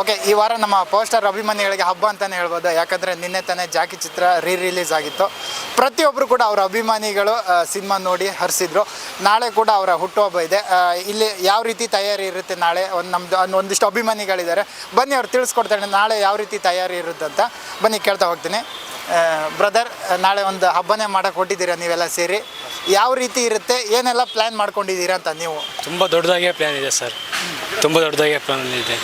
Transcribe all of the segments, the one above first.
Okay ಈ ವಾರ ನಮ್ಮ ಪೋಸ್ಟರ್ ಅಭಿಮಾನಿಗಳಿಗೆ ಹಬ್ಬ ಅಂತಲೇ ಹೇಳ್ಬೋದು. ಯಾಕಂದರೆ ನಿನ್ನೆ ತಾನೇ ಜಾಕಿ ಚಿತ್ರ ರೀ ರಿಲೀಸ್ ಆಗಿತ್ತು. ಪ್ರತಿಯೊಬ್ಬರು ಕೂಡ ಅವರ ಅಭಿಮಾನಿಗಳು ಸಿನಿಮಾ ನೋಡಿ ಹರಿಸಿದ್ರು. ನಾಳೆ ಕೂಡ ಅವರ ಹುಟ್ಟುಹಬ್ಬ ಇದೆ. ಇಲ್ಲಿ ಯಾವ ರೀತಿ ತಯಾರಿ ಇರುತ್ತೆ ನಾಳೆ? ಒಂದು ನಮ್ಮದು ಒಂದಿಷ್ಟು ಅಭಿಮಾನಿಗಳಿದ್ದಾರೆ. ಬನ್ನಿ, ಅವ್ರು ತಿಳಿಸ್ಕೊಡ್ತಾರೆ ನಾಳೆ ಯಾವ ರೀತಿ ತಯಾರಿ ಇರುತ್ತೆ ಅಂತ. ಬನ್ನಿ, ಕೇಳ್ತಾ ಹೋಗ್ತೀನಿ. ಬ್ರದರ್ ನಾಳೆ ಒಂದು ಹಬ್ಬನೇ ಮಾಡೋಕೆ ಹೊಟ್ಟಿದ್ದೀರಾ ನೀವೆಲ್ಲ ಸೇರಿ? ಯಾವ ರೀತಿ ಇರುತ್ತೆ? ಏನೆಲ್ಲ ಪ್ಲ್ಯಾನ್ ಮಾಡ್ಕೊಂಡಿದ್ದೀರಾ ಅಂತ ನೀವು? ತುಂಬ ದೊಡ್ಡದಾಗೆ ಪ್ಲ್ಯಾನ್ ಇದೆ ಸರ್ ತುಂಬ ದೊಡ್ಡದಾಗೆ ಪ್ಲ್ಯಾನ್ ಇದೆ.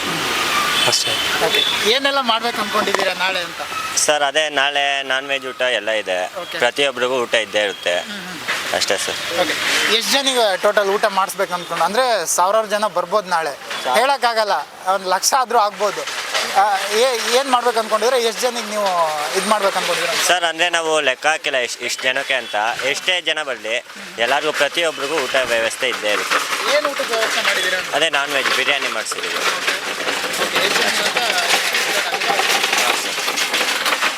ಅಷ್ಟೇ. ಓಕೆ ಏನೆಲ್ಲ ಮಾಡ್ಬೇಕು ಅನ್ಕೊಂಡಿದ್ದೀರಾ ನಾಳೆ ಅಂತ? ಸರ್ ಅದೇ ನಾಳೆ ನಾನ್ ವೆಜ್ ಊಟ ಎಲ್ಲ ಇದೆ. ಪ್ರತಿಯೊಬ್ಬರಿಗೂ ಊಟ ಇದ್ದೇ ಇರುತ್ತೆ. ಅಷ್ಟೇ ಸರ್. ಓಕೆ ಎಷ್ಟು ಜನಿಗೆ ಟೋಟಲ್ ಊಟ ಮಾಡಿಸ್ಬೇಕು ಅಂದ್ಕೊಂಡು ಅಂದರೆ ಸಾವಿರಾರು ಜನ ಬರ್ಬೋದು ನಾಳೆ. ಹೇಳೋಕ್ಕಾಗಲ್ಲ. ಒಂದು ಲಕ್ಷ ಆದರೂ ಆಗ್ಬೋದು. ಏನು ಮಾಡ್ಬೇಕು ಅಂದ್ಕೊಂಡಿದ್ರೆ ಎಷ್ಟು ಜನಕ್ಕೆ ನೀವು ಇದು ಮಾಡ್ಬೇಕು ಅಂದ್ಕೊಂಡಿದ್ರೆ ಸರ್ ಅಂದರೆ ನಾವು ಲೆಕ್ಕ ಹಾಕಿಲ್ಲ ಎಷ್ಟು ಇಷ್ಟು ಜನಕ್ಕೆ ಅಂತ. ಎಷ್ಟೇ ಜನ ಬರಲಿ ಎಲ್ಲರಿಗೂ ಪ್ರತಿಯೊಬ್ಬರಿಗೂ ಊಟ ವ್ಯವಸ್ಥೆ ಇದ್ದೇ ಇರುತ್ತೆ. ಏನು ಊಟದ ವ್ಯವಸ್ಥೆ ಮಾಡಿದ್ದೀರಾ? ಅದೇ ನಾನ್ ವೆಜ್ ಬಿರಿಯಾನಿ ಮಾಡಿಸಿದ್ದೀವಿ.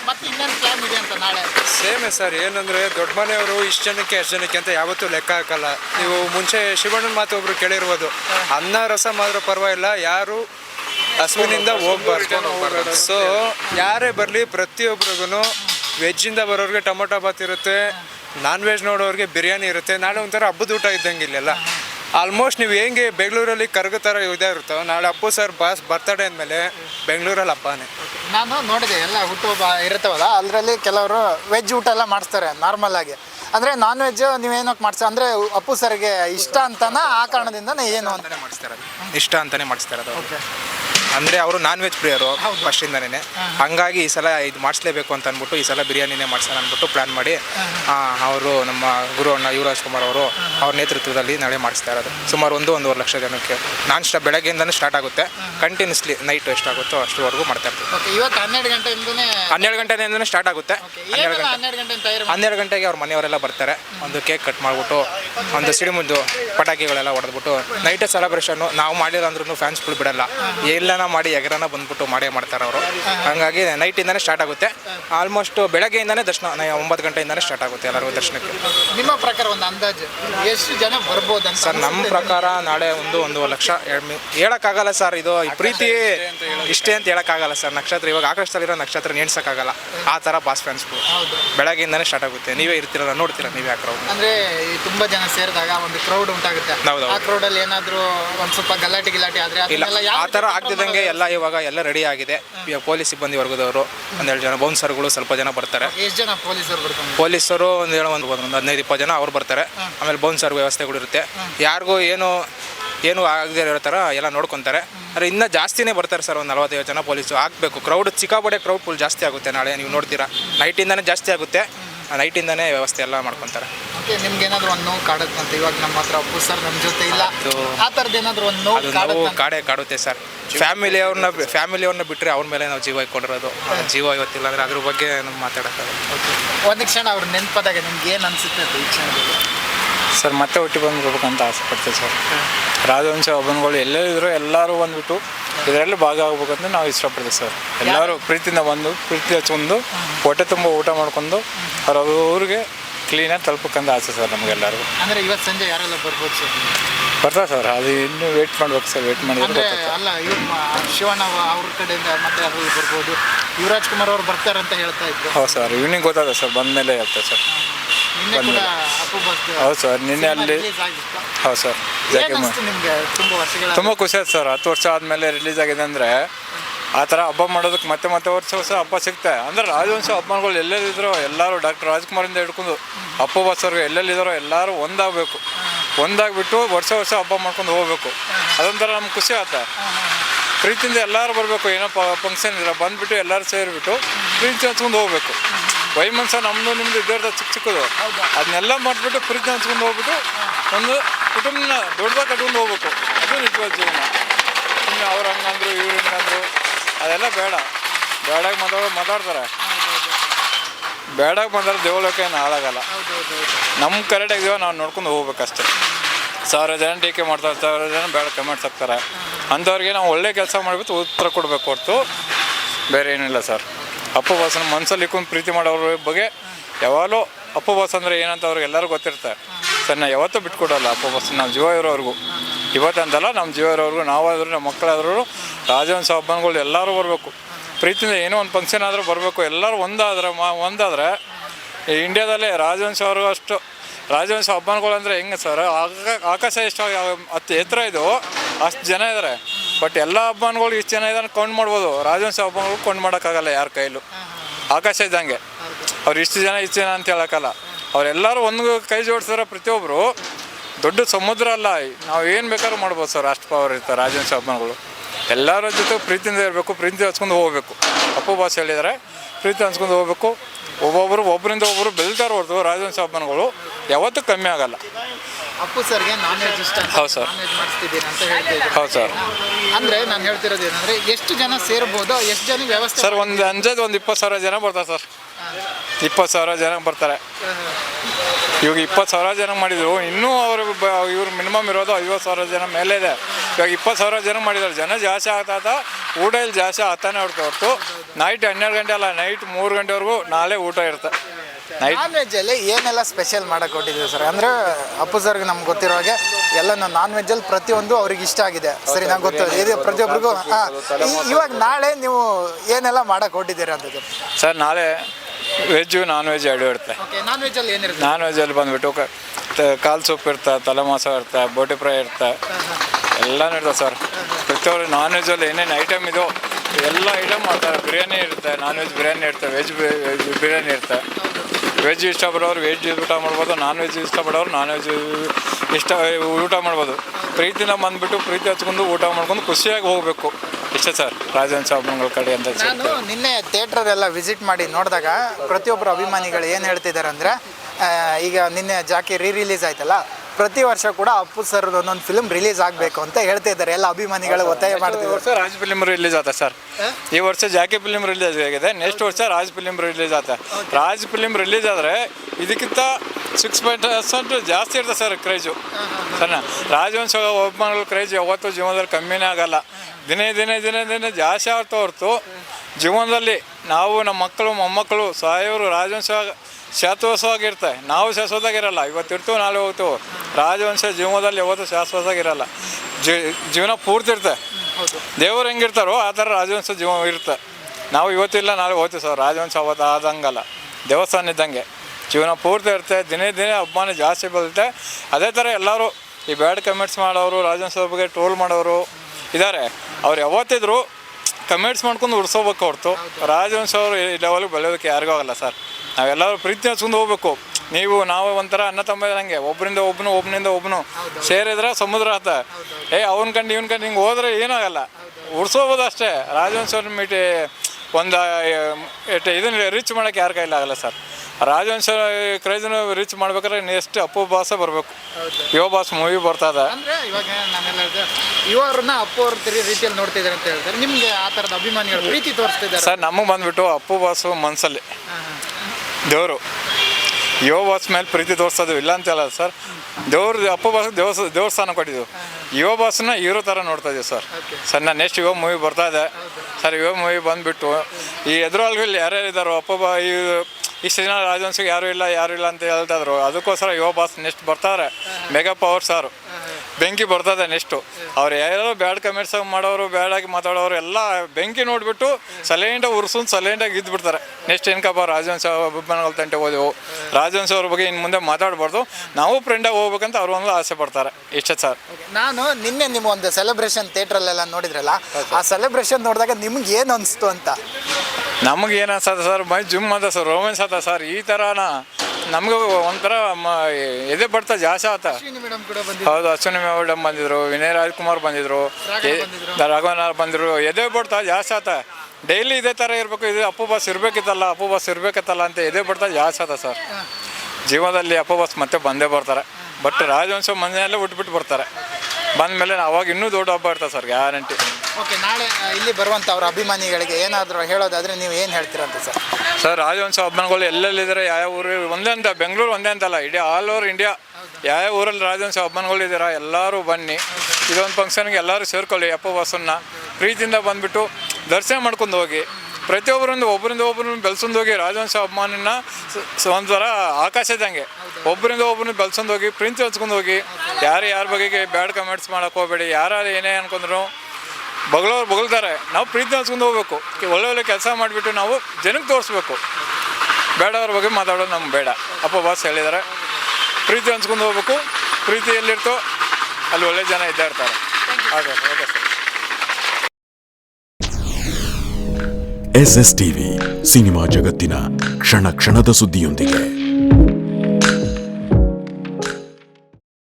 ಮತ್ತೆ ಇನ್ನೇನು ಪ್ಲ್ಯಾನ್ ಇದೆ ಅಂತ ನಾಳೆ? ಸೇಮೇ ಸರ್ ಏನಂದ್ರೆ ದೊಡ್ಡ ಮನೆಯವರು ಇಷ್ಟು ಜನಕ್ಕೆ ಎಷ್ಟು ಜನಕ್ಕೆ ಅಂತ ಯಾವತ್ತೂ ಲೆಕ್ಕ ಹಾಕಲ್ಲ. ನೀವು ಮುಂಚೆ ಶಿವಣ್ಣನ ಮಾತು ಒಬ್ರು ಕೇಳಿರ್ಬೋದು. ಅನ್ನ ರಸ ಮಾತ್ರ ಪರವಾಗಿಲ್ಲ. ಯಾರು ಹಸುವಿನಿಂದ ಹೋಗ್ಬಾರ್ದು. ಸೊ ಯಾರೇ ಬರಲಿ ಪ್ರತಿಯೊಬ್ಬರಿಗೂ ವೆಜ್ಜಿಂದ ಬರೋರಿಗೆ ಟೊಮೊಟೊ ಬಾತ್ ಇರುತ್ತೆ ನಾನ್ ವೆಜ್ ನೋಡೋರಿಗೆ ಬಿರಿಯಾನಿ ಇರುತ್ತೆ. ನಾಳೆ ಒಂಥರ ಹಬ್ಬದ ಊಟ ಇದ್ದಂಗೆ ಇಲ್ಲೆಲ್ಲ. ಆಲ್ಮೋಸ್ಟ್ ನೀವು ಹೆಂಗೆ ಬೆಂಗಳೂರಲ್ಲಿ ಕರ್ಗ ಥರ ಇದೇ ಇರುತ್ತೋ ನಾಳೆ ಅಪ್ಪು ಸರ್ ಬಾಸ್ ಬರ್ತಡೆ ಅಂದಮೇಲೆ ಬೆಂಗಳೂರಲ್ಲಿ ಹಬ್ಬನೇ. ನಾನು ನೋಡಿದೆ ಎಲ್ಲ ಹುಟ್ಟುಹಬ್ಬ ಇರುತ್ತವಲ್ಲ ಅದರಲ್ಲಿ ಕೆಲವರು ವೆಜ್ ಊಟ ಎಲ್ಲ ಮಾಡಿಸ್ತಾರೆ ನಾರ್ಮಲ್ ಆಗಿ. ಅಂದರೆ ನಾನ್ ವೆಜ್ ನೀವೇನಕ್ಕೆ ಮಾಡಿಸ್ತಾರೆ ಅಂದರೆ ಅಪ್ಪು ಸರ್ಗೆ ಇಷ್ಟ ಅಂತನ ಆ ಕಾರಣದಿಂದನೇ ಏನು ಅಂತ ಅಂತಾನೆ ಮಾಡಿಸ್ತಾರೆ? ಇಷ್ಟ ಅಂತಾನೆ ಮಾಡಿಸ್ತಾರೆ ಅದು. ಅಂದ್ರೆ ಅವರು ನಾನ್ ವೆಜ್ ಪ್ರಿಯರು ಫಸ್ಟ್ ಇಂದಾನೆ ಹಂಗಾಗಿ ಈ ಸಲ ಇದು ಮಾಡಿಸ್ಲೇಬೇಕು ಅಂತ ಅಂದ್ಬಿಟ್ಟು ಈ ಸಲ ಬಿರಿಯಾನಿನೇ ಮಾಡ್ಸೋಣ ಅಂದ್ಬಿಟ್ಟು ಪ್ಲಾನ್ ಮಾಡಿ ಅವರು ನಮ್ಮ ಗುರು ಅಣ್ಣ ಯುವರಾಜ್ ಕುಮಾರ್ ಅವರು ಅವ್ರ ನೇತೃತ್ವದಲ್ಲಿ ನಾಳೆ ಮಾಡಿಸ್ತಾ ಇರೋದು. ಸುಮಾರು ಒಂದು ಒಂದೂವರೆ ಲಕ್ಷ ಜನಕ್ಕೆ ನಾನ್ ಸ್ಟಾಪ್ ಬೆಳಗ್ಗೆಯಿಂದನೇ ಸ್ಟಾರ್ಟ್ ಆಗುತ್ತೆ. ಕಂಟಿನ್ಯೂಸ್ಲಿ ನೈಟ್ ಎಷ್ಟಾಗುತ್ತೋ ಅಷ್ಟರವರೆಗೂ ಮಾಡ್ತಾ ಇರ್ತೀವಿ. ಇವತ್ತು ಹನ್ನೆರಡು ಗಂಟೆಯಿಂದನೇ ಸ್ಟಾರ್ಟ್ ಆಗುತ್ತೆ. ಹನ್ನೆರಡು ಗಂಟೆ ಹನ್ನೆರಡು ಗಂಟೆಗೆ ಅವ್ರ ಮನೆಯವರೆಲ್ಲ ಬರ್ತಾರೆ. ಒಂದು ಕೇಕ್ ಕಟ್ ಮಾಡಿಬಿಟ್ಟು ಒಂದು ಸಿಡಿಮುದ್ದು ಪಟಾಕಿಗಳೆಲ್ಲ ಹೊಡೆದ್ಬಿಟ್ಟು ನೈಟ್ ಸೆಲೆಬ್ರೇಷನ್ನು ನಾವು ಮಾಡಿಲ್ಲ ಅಂದ್ರೂ ಫ್ಯಾನ್ಸ್ಗಳು ಬಿಡಲ್ಲ. ಮಾಡಿ ಎಗರನ ಬಂದ್ಬಿಟ್ಟು ಮಾಡೇ ಮಾಡ್ತಾರೆ ಅವರು. ಹಂಗಾಗಿ ಇಂದಾನೆ ಸ್ಟಾರ್ಟ್ ಆಗುತ್ತೆ. ಆಲ್ಮೋಸ್ಟ್ ಬೆಳಗ್ಗೆಯಿಂದನೇ ದರ್ಶನ ನ- ಒಂಬತ್ತು ಗಂಟೆಯಿಂದನೇ ಸ್ಟಾರ್ಟ್ ಆಗುತ್ತೆ ಎಲ್ಲರಿಗೂ ದರ್ಶನಕ್ಕೆ. ನಿಮ್ಮ ಪ್ರಕಾರ ಒಂದು ಅಂದಾಜು ಎಷ್ಟು ಜನ ಬರ್ಬೋದು ಅಂತ ಸರ್ ನಮ್ಮ ಪ್ರಕಾರ ನಾಳೆ ಒಂದು ಒಂದು ಲಕ್ಷ. ಎರಡ್ ಮಿ- ಹೇಳಕ್ಕಾಗಲ್ಲ ಸರ್ ಇದು ಈ ಪ್ರೀತಿ ಇಷ್ಟೇ ಅಂತ ಹೇಳಕ್ಕಾಗಲ್ಲ ಸರ್. ನಕ್ಷತ್ರ ಇವಾಗ ಆಕಾಶದಲ್ಲಿರೋ ನಕ್ಷತ್ರ ನೆನ್ಸಕ್ಕಾಗಲ್ಲ ಆ ಥರ ಬಾಸ್ ಫ್ಯಾನ್ಸ್ಗಳು ಹೌದು. ಬೆಳಗ್ಗೆಯಿಂದನೇ ಸ್ಟಾರ್ಟ್ ಆಗುತ್ತೆ. ನೀವೇ ಇರ್ತೀರಲ್ಲ ನೋಡ್ತೀರಾ ನೀವೇ crowd ಅಂದ್ರೆ ಈ ತುಂಬಾ ಜನ ಸೇರಿದಾಗ ಒಂದು ಕ್ರೌಡ್ ಉಂಟಾಗುತ್ತೆ. ಹೌದು, ಆ ಕ್ರೌಡಲ್ಲಿ ಕ್ರೌಡ್ ಅಲ್ಲಿ ಏನಾದ್ರೂ ಒಂದ್ ಸ್ವಲ್ಪ ಗಲಾಟೆ ಗಿಲಾಟೆ ಆದ್ರೆ ಇಲ್ಲ ಅದನ್ನೆಲ್ಲ ಯಾವ ಆ ತರ ರೀತಿ ಆಗ್ತಿದ್ದಂಗೆ ಎಲ್ಲ ಇವಾಗ ಎಲ್ಲ ರೆಡಿ ಆಗಿದೆ. ಇವಾಗ ಪೊಲೀಸ್ ಸಿಬ್ಬಂದಿ ವರ್ಗದವರು ಒಂದೆರಡು ಜನ ಬೌನ್ಸರ್ಗಳು ಸ್ವಲ್ಪ ಜನ ಬರ್ತಾರೆ. ಎಷ್ಟು ಜನ ಪೊಲೀಸರು ಪೊಲೀಸರು ಒಂದು ಹೇಳೋ ಒಂದು ಒಂದು ಹದಿನೈದು ಇಪ್ಪತ್ತು ಜನ ಅವ್ರು ಬರ್ತಾರೆ. ಆಮೇಲೆ ಬೌನ್ಸರ್ ವ್ಯವಸ್ಥೆಗಳು ಇರುತ್ತೆ. ಯಾರಿಗೂ ಏನು ಏನು ಆಗದೆ ಇರೋ ಥರ ಎಲ್ಲ ನೋಡ್ಕೊತಾರೆ. ಆದರೆ ಇನ್ನೂ ಜಾಸ್ತಿನೇ ಬರ್ತಾರೆ ಸರ್ ಒಂದು ನಲವತ್ತೈದು ಜನ ಪೊಲೀಸು ಆಗಬೇಕು. ಕ್ರೌಡ್ ಸಿಕ್ಕಾಪಟ್ಟೆ ಕ್ರೌಡ್ ಫುಲ್ ಜಾಸ್ತಿ ಆಗುತ್ತೆ ನಾಳೆ. ನೀವು ನೋಡ್ತೀರಾ. ನೈಟಿಂದನೇ ಜಾಸ್ತಿ ಆಗುತ್ತೆ. ನೈಟಿಂದನೇ ವ್ಯವಸ್ಥೆ ಎಲ್ಲ ಮಾಡ್ಕೊತಾರೆ. ಓಕೆ ನಿಮ್ಗೆ ಏನಾದ್ರು ಒಂದು ನೋವು ಅಂತ ಇವಾಗ ನಮ್ಮ ಹತ್ರ ಅಪ್ಪು ಸರ್ ನಮ್ಮ ಜೊತೆ ಇಲ್ಲ. ಆ ಥರದ್ದು ಏನಾದ್ರು ಒಂದು ನೋವು ಅದು ನಾವು ಕಾಡುತ್ತಂತ ಕಾಡೇ ಕಾಡುತ್ತೆ ಸರ್. ಫ್ಯಾಮಿಲಿ ಅವ್ರನ್ನ ಫ್ಯಾಮಿಲಿ ಅವ್ರನ್ನ ಬಿಟ್ಟರೆ ಅವ್ರ ಮೇಲೆ ನಾವು ಜೀವ ಇಟ್ಕೊಂಡಿರೋದು. ಆ ಜೀವ ಇವತ್ತಿಲ್ಲ ಅಂದರೆ ಅದ್ರ ಬಗ್ಗೆ ನಾವು ಮಾತಾಡೋಕ್ಕಾಗಲ್ಲ. ಒಂದು ಕ್ಷಣ ಅವ್ರು ನೆನಪಾದಾಗ ನಿಮ್ಗೆ ಏನು ಅನಿಸುತ್ತೆ ಅದು ಈ ಕ್ಷಣದಲ್ಲಿ? ಸರ್ ಮತ್ತೆ ಹುಟ್ಟಿ ಬಂದ್ಬಿಡ್ಬೇಕಂತ ಆಸೆ ಪಡ್ತೀವಿ ಸರ್. ರಾಜವಂಶ ಒಬ್ಬನಗಳು ಎಲ್ಲೇ ಇದ್ರು ಎಲ್ಲರೂ ಬಂದ್ಬಿಟ್ಟು ಇದರಲ್ಲಿ ಭಾಗ ಆಗ್ಬೇಕಂತ ನಾವು ಇಷ್ಟಪಡ್ತೀವಿ ಸರ್. ಎಲ್ಲರೂ ಪ್ರೀತಿಯಿಂದ ಬಂದು ಪ್ರೀತಿ ಹಚ್ಕೊಂಡು ಹೊಟ್ಟೆ ತುಂಬ ಊಟ ಮಾಡ್ಕೊಂಡು ಅವ್ರ ಊರಿಗೆ ಕ್ಲೀನಾಗಿ ತಲುಪಕ್ಕಂತ ಆಸೆ ಸರ್ ನಮಗೆಲ್ಲರಿಗೂ. ಅಂದರೆ ಇವತ್ತು ಸಂಜೆ ಯಾರೆಲ್ಲ ಬರ್ಬೋದು ಸರ್? ಬರ್ತಾ ಸರ್ ಅದು ಇನ್ನೂ ವೇಟ್ ಮಾಡ್ಬೇಕು ಸರ್ ವೇಟ್ ಮಾಡಿದ್ರೆ ಅಂದ್ರೆ ಅಲ್ಲ ಇವ್ರು ಶಿವಣ್ಣ ಅವ- ಅವ್ರ ಕಡೆಯಿಂದ ಮತ್ತೆ ಯಾರು ಬರ್ಬೋದು. ಯುವರಾಜ್ ಕುಮಾರ್ ಅವ್ರು ಬರ್ತಾರೆ ಅಂತ ಹೇಳ್ತಾ ಇದ್ರು. ಹೌದು ಸರ್ ಇವ್ನಿಂಗ್ ಗೊತ್ತಾದ ಸರ್ ಬಂದ ಮೇಲೆ ಹೇಳ್ತಾರೆ ಸರ್ ನಿನ್ನೆ ಕೂಡ ಅಪ್ಪು ಬಸ್ ಹೌದು ಸರ್ ನಿನ್ನೆ ಅಲ್ಲಿ ಹೌದು ಸರ್ ಜಾಕೆ ಏನಿಸ್ತು ವರ್ಷಗಳ ತುಂಬ ಖುಷಿ ಆಯ್ತು ಸರ್ ಹತ್ತು ವರ್ಷ ಆದಮೇಲೆ ರಿಲೀಸ್ ಆಗಿದೆ ಅಂದರೆ ಆ ಥರ ಹಬ್ಬ ಮಾಡೋದಕ್ಕೆ ಮತ್ತೆ ಮತ್ತೆ ವರ್ಷ ವರ್ಷ ಹಬ್ಬ ಸಿಗ್ತೆ ಅಂದ್ರೆ ರಾಜವಂಶ ಹಬ್ಬಗಳು ಎಲ್ಲೆಲ್ಲಿದ್ರು ಎಲ್ಲರೂ ಡಾಕ್ಟರ್ ರಾಜ್ಕುಮಾರಿಂದ ಹಿಡ್ಕೊಂಡು ಅಪ್ಪು ಬಸ್ಸವ್ರಿಗೆ ಎಲ್ಲೆಲ್ಲಿದ್ದಾರೋ ಎಲ್ಲರೂ ಒಂದಾಗಬೇಕು. ಒಂದಾಗ್ಬಿಟ್ಟು ವರ್ಷ ವರ್ಷ ಹಬ್ಬ ಮಾಡ್ಕೊಂಡು ಹೋಗ್ಬೇಕು. ಅದೊಂಥರ ನಮ್ಗೆ ಖುಷಿ ಆತ ಪ್ರೀತಿಯಿಂದ ಎಲ್ಲರೂ ಬರಬೇಕು. ಏನೋ ಫಂಕ್ಷನ್ ಇದ್ರೆ ಬಂದುಬಿಟ್ಟು ಎಲ್ಲರೂ ಸೇರಿಬಿಟ್ಟು ಪ್ರೀತಿ ಹಂಚ್ಕೊಂಡು ಹೋಗ್ಬೇಕು. ವೈಮನ್ಸ ನಮ್ಮದು ನಿಮ್ಮದು ಇದ್ದವ್ರದ ಚಿಕ್ಕ ಚಿಕ್ಕದು. ಅದನ್ನೆಲ್ಲ ಮಾಡಿಬಿಟ್ಟು ಪ್ರೀತಿ ಹಂಚ್ಕೊಂಡು ಹೋಗ್ಬಿಟ್ಟು ಒಂದು ಕುಟುಂಬನ ದೊಡ್ಡದಾಗಿ ಕಟ್ಕೊಂಡು ಹೋಗ್ಬೇಕು. ಅದು ನಿಜವಾದ ಜೀವನ. ಅವ್ರು ಹಂಗಂದ್ರು, ಇವ್ರು ಹಿಂಗಂದ್ರು. ಅದೆಲ್ಲ ಬೇಡ. ಬೇಡಾಗಿ ಮಾತಾಡ ಮಾತಾಡ್ತಾರೆ. ಬೇಡಾಗಿ ಮಾತಾಡೋ ದೇವಲೋಕ ಏನು ಹಾಳಾಗಲ್ಲ ನಮ್ಮ ಕರೆಕ್ಟಾಗಿದೆಯೋ ನಾವು ನೋಡ್ಕೊಂಡು ಹೋಗ್ಬೇಕಷ್ಟೇ. ಸಾವಿರ ಜನ ಟೀಕೆ ಮಾಡ್ತಾರೆ, ಸಾವಿರ ಜನ ಬೇಡ ಕಮೆಂಟ್ಸ್ ಹಾಕ್ತಾರೆ. ಅಂಥವ್ರಿಗೆ ನಾವು ಒಳ್ಳೆ ಕೆಲಸ ಮಾಡಿಬಿಟ್ಟು ಉತ್ತರ ಕೊಡಬೇಕು ಹೊರತು ಬೇರೆ ಏನಿಲ್ಲ ಸರ್. ಅಪ್ಪು ಬಾಸನ ಮನಸ್ಸಲ್ಲಿ ಇಕ್ಕೊಂಡು ಪ್ರೀತಿ ಮಾಡೋರ ಬಗ್ಗೆ ಯಾವಾಗಲೂ ಅಪ್ಪು ಬಾಸ್ ಅಂದರೆ ಏನಂತ ಅವ್ರಿಗೆ ಎಲ್ಲರೂ ಗೊತ್ತಿರ್ತಾರೆ ಸರ್, ನಾ ಯಾವತ್ತೂ ಬಿಟ್ಕೊಡಲ್ಲ ಅಪ್ಪು ಬಾಸ್ ನಾವು ಜೀವ ಇರೋವ್ರಿಗೂ. ಇವತ್ತಂತಲ್ಲ ನಮ್ಮ ಜೀವ ಇರೋವ್ರಿಗೂ, ನಾವಾದರೂ ನಮ್ಮ ಮಕ್ಕಳಾದ್ರೂ ರಾಜವಂಶ ಹಬ್ಬಗಳು ಎಲ್ಲರೂ ಬರಬೇಕು. ಪ್ರೀತಿಯಿಂದ ಏನೋ ಒಂದು ಫಂಕ್ಷನ್ ಆದರೂ ಬರಬೇಕು. ಎಲ್ಲರೂ ಒಂದಾದ್ರೆ ಮಾ, ಒಂದಾದರೆ ಈ ಇಂಡಿಯಾದಲ್ಲೇ ರಾಜವಂಶ ಅವರು ಅಷ್ಟು, ರಾಜವಂಶ ಹಬ್ಬಗಳು ಅಂದರೆ ಹೆಂಗೆ ಸರ್ ಆಕಾಶ ಎಷ್ಟು ಹತ್ತು ಎತ್ತರ ಇದು, ಅಷ್ಟು ಜನ ಇದ್ದಾರೆ ಬಟ್ ಎಲ್ಲ ಹಬ್ಬಗಳು ಇಷ್ಟು ಜನ ಇದ್ದಾರೆ ಕೌಂಟ್ ಮಾಡ್ಬೋದು. ರಾಜವಂಶ ಹಬ್ಬಗಳು ಕೌಂಟ್ ಮಾಡೋಕ್ಕಾಗಲ್ಲ ಯಾರ ಕೈಲೂ. ಆಕಾಶ ಇದ್ದಂಗೆ. ಅವ್ರು ಇಷ್ಟು ಜನ ಇಷ್ಟು ಜನ ಅಂತ ಹೇಳೋಕ್ಕಲ್ಲ ಅವರೆಲ್ಲರೂ ಒಂದು ಕೈ ಜೋಡಿಸಿದ್ರೆ ಪ್ರತಿಯೊಬ್ಬರು ದೊಡ್ಡ ಸಮುದ್ರ ಅಲ್ಲ. ನಾವು ಏನು ಬೇಕಾದ್ರೂ ಮಾಡ್ಬೋದು ಸರ್ ಅಷ್ಟು ಪವರ್ ಇರ್ತಾರೆ ರಾಜವಂಶ ಹಬ್ಬಗಳು ಎಲ್ಲರ ಜೊತೆ ಪ್ರೀತಿಯಿಂದ ಇರಬೇಕು ಪ್ರೀತಿ ಹಚ್ಕೊಂಡು ಹೋಗ್ಬೇಕು. ಅಪ್ಪು ಭಾಷೆ ಹೇಳಿದರೆ ಪ್ರೀತಿ ಹಂಚ್ಕೊಂಡು ಹೋಗ್ಬೇಕು. ಒಬ್ಬೊಬ್ಬರು ಒಬ್ಬರಿಂದ ಒಬ್ಬರು ಬೆಳಿತಾರೆ ಹೊರತು ರಾಜವಂಶ ಹಬ್ಬನಗಳು ಯಾವತ್ತೂ ಕಮ್ಮಿ ಆಗಲ್ಲ. ಅಪ್ಪು ಸರ್ಗೆ ನಾನ್ ವೆಜ್ ಇಷ್ಟ ಹೌದು ಸರ್. ಮಾಡಿಸ್ತಿದ್ದೀನಿ ಅಂತ ಹೌದು ಸರ್. ಅಂದ್ರೆ ನಾನು ಹೇಳ್ತಿರೋದು ಏನಂದ್ರೆ ಎಷ್ಟು ಜನ ಸೇರ್ಬೋದು ಎಷ್ಟು ಜನ ವ್ಯವಸ್ಥೆ ಸರ್ ಒಂದು ಅಂಜದ್ ಒಂದು ಇಪ್ಪತ್ತು ಸಾವಿರ ಜನ ಬರ್ತಾರೆ ಸರ್. ಇಪ್ಪತ್ತು ಸಾವಿರ ಜನ ಬರ್ತಾರೆ. ಇವಾಗ ಇಪ್ಪತ್ತು ಸಾವಿರ ಜನ ಮಾಡಿದ್ರು ಇನ್ನೂ ಅವರು ಇವ್ರು ಮಿನಿಮಮ್ ಇರೋದು ಐವತ್ತು ಸಾವಿರ ಜನ ಮೇಲೆ ಇದೆ. ಇವಾಗ ಇಪ್ಪತ್ತು ಸಾವಿರ ಜನ ಮಾಡಿದ್ದಾರೆ. ಜನ ಜಾಸ್ತಿ ಆಗ್ತಾತ ಊಟ ಇಲ್ಲಿ ಜಾಸ್ತಿ ಆಗ್ತಾನೆ ಹೊರ್ತು ಹೊರತು. ನೈಟ್ ಹನ್ನೆರಡು ಗಂಟೆ ಅಲ್ಲ ನೈಟ್ ಮೂರು ಗಂಟೆವರೆಗೂ ನಾಳೆ ಊಟ ಇರುತ್ತೆ. ನೈಟ್ ನಾನ್ ವೆಜ್ ಅಲ್ಲಿ ಏನೆಲ್ಲ ಸ್ಪೆಷಲ್ ಮಾಡಕ್ ಕೊಟ್ಟಿದ್ದೀವಿ ಸರ್ ಅಂದ್ರೆ ಅಪ್ಪು ಸರ್ಗೆ ನಮ್ಗೆ ಗೊತ್ತಿರೋ ಹಾಗೆ ಎಲ್ಲ ನಾನ್ ವೆಜ್ಜಲ್ಲಿ ಪ್ರತಿಯೊಂದು ಅವ್ರಿಗೆ ಇಷ್ಟ ಆಗಿದೆ. ಸರಿ ನಂಗೆ ಗೊತ್ತು. ಇದು ಪ್ರತಿಯೊಬ್ಬರಿಗೂ ಹಾ, ಇವಾಗ ನಾಳೆ ನೀವು ಏನೆಲ್ಲ ಮಾಡಕ್ ಕೊಟ್ಟಿದ್ದೀರಾ ಅಂತ ಸರ್ ನಾಳೆ ವೆಜ್ಜು ನಾನ್ ವೆಜ್ ಎರಡು ಇರುತ್ತೆ. ಓಕೆ ನಾನ್ ವೆಜ್ ಅಲ್ಲಿ ಏನಿರುತ್ತೆ ನಾನ್ ವೆಜ್ಜಲ್ಲಿ ಬಂದುಬಿಟ್ಟು ಕಾಲು ಸೊಪ್ಪು ಇರ್ತಾ ತಲೆ ಮಾಸ ಇರುತ್ತೆ ಬೋಟಿ ಫ್ರೈ ಇರುತ್ತೆ ಎಲ್ಲನೂ ಇರ್ತದೆ ಸರ್. ಪ್ರತಿಯೊಬ್ಬರು ನಾನ್ ವೆಜ್ಜಲ್ಲಿ ಏನೇನು ಐಟಮ್ ಇದೋ ಎಲ್ಲ ಐಟಮ್ ಮಾಡ್ತಾರೆ ಬಿರಿಯಾನಿ ಇರುತ್ತೆ ನಾನ್ ವೆಜ್ ಬಿರಿಯಾನಿ ಇರುತ್ತೆ ವೆಜ್ ಬಿರಿಯಾನಿ ಇರುತ್ತೆ. ವೆಜ್ ಇಷ್ಟಪಡೋರು ವೆಜ್ ಊಟ ಮಾಡ್ಬೋದು ನಾನ್ ವೆಜ್ ಇಷ್ಟಪಡೋರು ನಾನ್ ವೆಜ್ ಇಷ್ಟ ಊಟ ಮಾಡ್ಬೋದು. ಪ್ರೀತಿನ ಬಂದುಬಿಟ್ಟು ಪ್ರೀತಿ ಹಚ್ಕೊಂಡು ಊಟ ಮಾಡ್ಕೊಂಡು ಖುಷಿಯಾಗಿ ಹೋಗಬೇಕು. ಇಷ್ಟೇ ಸರ್ ರಾಜೇಂದ್ರ ಹಬ್ಬಗಳ ಕಡೆ ಅಂತ ನಾನು ನಿನ್ನೆ ಥಿಯೇಟರ್ ಎಲ್ಲ ವಿಸಿಟ್ ಮಾಡಿ ನೋಡಿದಾಗ ಪ್ರತಿಯೊಬ್ಬರು ಅಭಿಮಾನಿಗಳು ಏನು ಹೇಳ್ತಿದ್ದಾರೆ ಅಂದರೆ ಈಗ ನಿನ್ನೆ ಜಾಕಿ ರೀ ರಿಲೀಸ್ ಆಯ್ತಲ್ಲ ಪ್ರತಿ ವರ್ಷ ಕೂಡ ಅಪ್ಪು ಸರ್ ಒಂದೊಂದು ಫಿಲ್ಮ್ ರಿಲೀಸ್ ಆಗಬೇಕು ಅಂತ ಹೇಳ್ತಾ ಇದ್ದಾರೆ. ಎಲ್ಲ ಅಭಿಮಾನಿಗಳು ಒತ್ತಾಯ ಮಾಡ್ತಿದ್ದಾರೆ. ವರ್ಷ ರಾಜ್ ಫಿಲ್ಮ್ ರಿಲೀಸ್ ಆತ ಸರ್ ಈ ವರ್ಷ ಜಾಕಿ ಫಿಲಿಮ್ ರಿಲೀಸ್ ಆಗಿದೆ. ನೆಕ್ಸ್ಟ್ ವರ್ಷ ರಾಜ್ ಫಿಲ್ಮ್ ರಿಲೀಸ್ ಆತ. ರಾಜ್ ಫಿಲಿಮ್ ರಿಲೀಸ್ ಆದರೆ ಇದಕ್ಕಿಂತ ಸಿಕ್ಸ್ ಪಾಯಿಂಟ್ ಪರ್ಸೆಂಟ್ ಜಾಸ್ತಿ ಇರ್ತದೆ ಸರ್ ಕ್ರೇಜು ಸಣ್ಣ ರಾಜವಂಶ ಅಭಿಮಾನಿಗಳ ಕ್ರೇಜ್ ಯಾವತ್ತೂ ಜೀವನದಲ್ಲಿ ಕಮ್ಮಿನೇ ಆಗಲ್ಲ. ದಿನೇ ದಿನೇ ದಿನೇ ದಿನೇ ಜಾಸ್ತಿ ಆಗ್ತಾ ಹೊರತು ಜೀವನದಲ್ಲಿ ನಾವು ನಮ್ಮ ಮಕ್ಕಳು ಮೊಮ್ಮಕ್ಕಳು ಸಾಯೋರು ರಾಜವಂಶ ಶಾಶ್ವತವಾಗಿರ್ತೆ ನಾವು ಶಾಶ್ವತವಾಗಿರಲ್ಲ. ಇವತ್ತು ಇರ್ತೀವಿ ನಾಳೆ ಹೋಗ್ತೀವಿ. ರಾಜವಂಶ ಜೀವನದಲ್ಲಿ ಯಾವತ್ತೂ ಶಾಶ್ವತವಾಗಿರಲ್ಲ. ಜೀ ಜೀವನ ಪೂರ್ತಿ ಇರ್ತೆ ದೇವರು ಹೆಂಗಿರ್ತಾರೋ ಆ ಥರ ರಾಜವಂಶ ಜೀವ ಇರುತ್ತೆ. ನಾವು ಇವತ್ತಿಲ್ಲ ನಾಳೆ ಹೋಗ್ತೀವಿ ಸರ್. ರಾಜವಂಶ ಅವತ್ತು ಆದಂಗಲ್ಲ. ದೇವಸ್ಥಾನ ಇದ್ದಂಗೆ. ಜೀವನ ಪೂರ್ತಿ ಇರುತ್ತೆ. ದಿನೇ ದಿನೇ ಅಭಿಮಾನ ಜಾಸ್ತಿ ಬರುತ್ತೆ ಅದೇ ಥರ ಎಲ್ಲರೂ ಈ ಬ್ಯಾಡ್ ಕಮೆಂಟ್ಸ್ ಮಾಡೋರು ರಾಜವಂಶ ಬಗ್ಗೆ ಟ್ರೋಲ್ ಮಾಡೋರು ಇದ್ದಾರೆ. ಅವ್ರು ಯಾವತ್ತಿದ್ರು ಕಮೆಂಟ್ಸ್ ಮಾಡ್ಕೊಂಡು ಉಡ್ಸೋಬೇಕು ಹೊರ್ತು. ರಾಜವಂಶ ಅವರು ಈ ಲೆವೆಲ್ಗೆ ಬೆಳೆಯೋದಕ್ಕೆ ಯಾರಿಗೂ ಆಗಲ್ಲ ಸರ್. ನಾವೆಲ್ಲರೂ ಪ್ರೀತಿ ಹಚ್ಕೊಂಡು ಹೋಗ್ಬೇಕು. ನೀವು ನಾವು ಒಂಥರ ಅನ್ನ ತಮ್ಮ ಇದ್ದಂಗೆ ಒಬ್ಬರಿಂದ ಒಬ್ಬನು ಒಬ್ಬನಿಂದ ಒಬ್ಬನು ಸೇರಿದ್ರೆ ಸಮುದ್ರ ಆತ ಏ ಅವ್ನ ಕಂಡು ಇವ್ನ ಕಂಡು ಹಿಂಗೆ ಹೋದ್ರೆ ಏನಾಗಲ್ಲ ಉಡ್ಸೋಬೋದು ಅಷ್ಟೇ. ರಾಜವಂಶ ಮೀಟಿ ಒಂದು ಇದನ್ನ ರೀಚ್ ಮಾಡೋಕ್ಕೆ ಯಾರ ಕೈಲಿ ಆಗಲ್ಲ ಸರ್. ರಾಜವಂಶ ಕ್ರೈಜನ್ನು ರೀಚ್ ಮಾಡ್ಬೇಕಾದ್ರೆ ನೆಕ್ಸ್ಟ್ ಅಪ್ಪು ಬಾಸ ಬರಬೇಕು. ಯುವ ಬಾಸ್ ಮೂವಿ ಬರ್ತಾ ಅಂದ್ರೆ ಇವಾಗ ನಾನೆಲ್ಲ ಹೇಳಿದೆ ಇವ್ರನ್ನ ಅಪ್ಪು ಅವ್ರ ತಿರಿ ರೀತಿಯಲ್ಲಿ ನೋಡ್ತಿದ್ದಾರೆ ಅಂತ ಹೇಳ್ತಾರೆ ನಿಮ್ಗೆ ಆ ಥರದ ಅಭಿಮಾನಿಗಳು ಪ್ರೀತಿ ತೋರಿಸ್ತಿದ್ದಾರೆ ಸರ್ ನಮಗೆ ಬಂದ್ಬಿಟ್ಟು ಅಪ್ಪು ಬಾಸು ಮನಸ್ಸಲ್ಲಿ ದೇವರು. ಯುವ ಬಾಸ್ ಮೇಲೆ ಪ್ರೀತಿ ತೋರಿಸೋದು ಇಲ್ಲ ಅಂತ ಹೇಳಲ್ಲ ಸರ್. ದೇವ್ರ ಅಪ್ಪ ಬಾಸ್ ದೇವಸ್ ದೇವಸ್ಥಾನ ಕೊಟ್ಟಿದ್ದು. ಯುವ ಬಾಸ್ನ ಹೀರೋ ಥರ ನೋಡ್ತಾ ಇದ್ದೀವಿ ಸರ್. ಸರ್ ನಾನು ನೆಕ್ಸ್ಟ್ ಯುವ ಮೂವಿ ಬರ್ತಾ ಇದೆ. ಸರ್ ಯುವ ಮೂವಿ ಬಂದುಬಿಟ್ಟು ಈ ಎದುರಾಳಿಗಳು ಯಾರ್ಯಾರು ಇದ್ದಾರೋ ಅಪ್ಪ ಬಾ ಈ ಇಷ್ಟು ಜನ ರಾಜವಂಶಕ್ಕೆ ಯಾರು ಇಲ್ಲ ಯಾರು ಇಲ್ಲ ಅಂತ ಹೇಳ್ತಾ ಇದ್ರು. ಅದಕ್ಕೋಸ್ಕರ ಯುವ ಬಾಸ್ ನೆಕ್ಸ್ಟ್ ಬರ್ತಾರೆ. ಮೆಗಾ ಪವರ್ ಸಾರು ಬೆಂಕಿ ಬರ್ತದೆ ನೆಕ್ಸ್ಟು. ಅವ್ರು ಯಾರು ಬ್ಯಾಡ್ ಕಮೆಂಟ್ಸ್ ಮಾಡೋರು ಬ್ಯಾಡಾಗಿ ಮಾತಾಡೋರು ಎಲ್ಲ ಬೆಂಕಿ ನೋಡಿಬಿಟ್ಟು ಸೈಲೆಂಟಾಗಿ ಉರ್ಸೊಂದು ಸೈಲೆಂಟಾಗಿ ಇದ್ದು ಬಿಡ್ತಾರೆ ನೆಕ್ಸ್ಟ್ ಕಾಪಾ ರಾಜವಂಶ ಅಭಿಮಾನಗಳ ತಂಟೆ ಹೋದೆವು. ರಾಜವಂಶ ಅವ್ರ ಬಗ್ಗೆ ಇನ್ನು ಮುಂದೆ ಮಾತಾಡಬಾರ್ದು. ನಾವು ಫ್ರೆಂಡಾಗಿ ಹೋಗ್ಬೇಕಂತ ಅವ್ರು ಒಂದು ಆಸೆ ಪಡ್ತಾರೆ. ಇಷ್ಟೇ ಸರ್? ನಾನು ನಿನ್ನೆ ನಿಮ್ಮ ಒಂದು ಸೆಲೆಬ್ರೇಷನ್ ಥಿಯೇಟ್ರಲ್ಲೆಲ್ಲ ನೋಡಿದ್ರಲ್ಲ ಆ ಸೆಲೆಬ್ರೇಷನ್ ನೋಡಿದಾಗ ನಿಮ್ಗೆ ಏನು ಅನಿಸ್ತು ಅಂತ? ನಮಗೆ ಏನು ಅನ್ಸತ್ತೆ ಸರ್? ಮೈ ಜುಮ್ ಅಂತ ಸರ್ ರೋಮೆನ್ಸ್ ಅದ ಸರ್. ಈ ಥರನ ನಮಗೂ ಒಂಥರ ಮ ಎದೆ ಬರ್ತಾ ಜಾಸ್ತಿ ಆತ. ಹೌದು ಅಶ್ವಿನಿ ಮೇಡಮ್ ಬಂದಿದ್ರು ವಿನಯ್ ರಾಜ್ಕುಮಾರ್ ಬಂದಿದ್ರು ರಾಘವನಾರ್ ಬಂದಿದ್ರು. ಎದೆ ಬಡ್ತಾ ಜಾಸ್ತಿ ಆತ. ಡೈಲಿ ಇದೇ ಥರ ಇರಬೇಕು ಇದು ಅಪ್ಪು ಬಾಸ್ ಇರಬೇಕಿತ್ತಲ್ಲ ಅಪ್ಪು ಬಸ್ ಇರಬೇಕಿತ್ತಲ್ಲ ಅಂತ ಎದೆ ಬಡ್ತಾ ಜಾಸ್ತಿ ಆತ ಸರ್. ಜೀವನದಲ್ಲಿ ಅಪ್ಪು ಬಸ್ ಮತ್ತೆ ಬಂದೇ ಬರ್ತಾರೆ. ಬಟ್ ರಾಜವಂಶ ಮನೆಯಲ್ಲೇ ಬಿಟ್ಬಿಟ್ಟು ಬರ್ತಾರೆ. ಬಂದಮೇಲೆ ಅವಾಗ ಇನ್ನೂ ದೊಡ್ಡ ಹಬ್ಬ ಇರ್ತದೆ ಸರ್ ಗ್ಯಾರಂಟಿ ಓಕೆ ನಾಳೆ ಇಲ್ಲಿ ಬರುವಂಥ ಅವರ ಅಭಿಮಾನಿಗಳಿಗೆ ಏನಾದರೂ ಹೇಳೋದಾದರೆ ನೀವು ಏನು ಹೇಳ್ತೀರಂತ ಸರ್? ಸರ್ ರಾಜವಂಶ ಹಬ್ಬಗಳು ಎಲ್ಲೆಲ್ಲಿದ್ದಾರೆ ಯಾವ ಊರು ಒಂದೇ ಅಂತ ಬೆಂಗಳೂರು ಒಂದೇ ಅಂತಲ್ಲ ಇಡೀ ಆಲ್ ಓವರ್ ಇಂಡಿಯಾ ಯಾವ ಊರಲ್ಲಿ ರಾಜವಂಶ ಹಬ್ಬಗಳು ಇದ್ದೀರಾ ಎಲ್ಲರೂ ಬನ್ನಿ. ಇದೊಂದು ಫಂಕ್ಷನ್ಗೆ ಎಲ್ಲರೂ ಸೇರ್ಕೊಳ್ಳಿ ಅಪ್ಪ ಬಸ್ಸನ್ನ ಪ್ರೀತಿಯಿಂದ ಬಂದುಬಿಟ್ಟು ದರ್ಶನ ಮಾಡ್ಕೊಂಡು ಹೋಗಿ. ಪ್ರತಿಯೊಬ್ಬರಿಂದ ಒಬ್ಬರಿಂದ ಒಬ್ಬರನ್ನ ಬೆಳ್ಸೊಂದು ಹೋಗಿ ರಾಜವಂಶ ಅಭಿಮಾನಿನ ಒಂಥರ ಆಕಾಶ ಇದ್ದಂಗೆ. ಒಬ್ಬರಿಂದ ಒಬ್ಬರನ್ನ ಬೆಳ್ಸೊಂದು ಹೋಗಿ ಪ್ರೀತಿ ಹಚ್ಕೊಂಡು ಹೋಗಿ. ಯಾರು ಯಾರ ಬಗೆಗೆ ಬ್ಯಾಡ್ ಕಮೆಂಟ್ಸ್ ಮಾಡೋಕೆ ಹೋಗಬೇಡಿ ಯಾರು ಏನೇ ಅನ್ಕೊಂಡ್ರು ಬಗಳವ್ರು ಬಗಲ್ತಾರೆ ನಾವು ಪ್ರೀತಿ ಹಚ್ಕೊಂಡು ಹೋಗ್ಬೇಕು. ಒಳ್ಳೆ ಒಳ್ಳೆ ಕೆಲಸ ಮಾಡಿಬಿಟ್ಟು ನಾವು ಜನಕ್ಕೆ ತೋರಿಸ್ಬೇಕು. ಬೇಡವ್ರ ಬಗ್ಗೆ ಮಾತಾಡೋದು ನಮ್ಗೆ ಬೇಡ. ಅಪ್ಪ ಬಾಸ್ ಹೇಳಿದ್ದಾರೆ ಪ್ರೀತಿ ಹಂಚ್ಕೊಂಡು ಹೋಗ್ಬೇಕು. ಪ್ರೀತಿ ಎಲ್ಲಿರ್ತೋ ಅಲ್ಲಿ ಒಳ್ಳೆ ಜನ ಇದ್ದೇ ಇರ್ತಾರೆ. ಹಾಗೆ, okay S S TV cinema ಜಗತ್ತಿನ ಕ್ಷಣ ಕ್ಷಣದ ಸುದ್ದಿಯೊಂದಿಗೆ.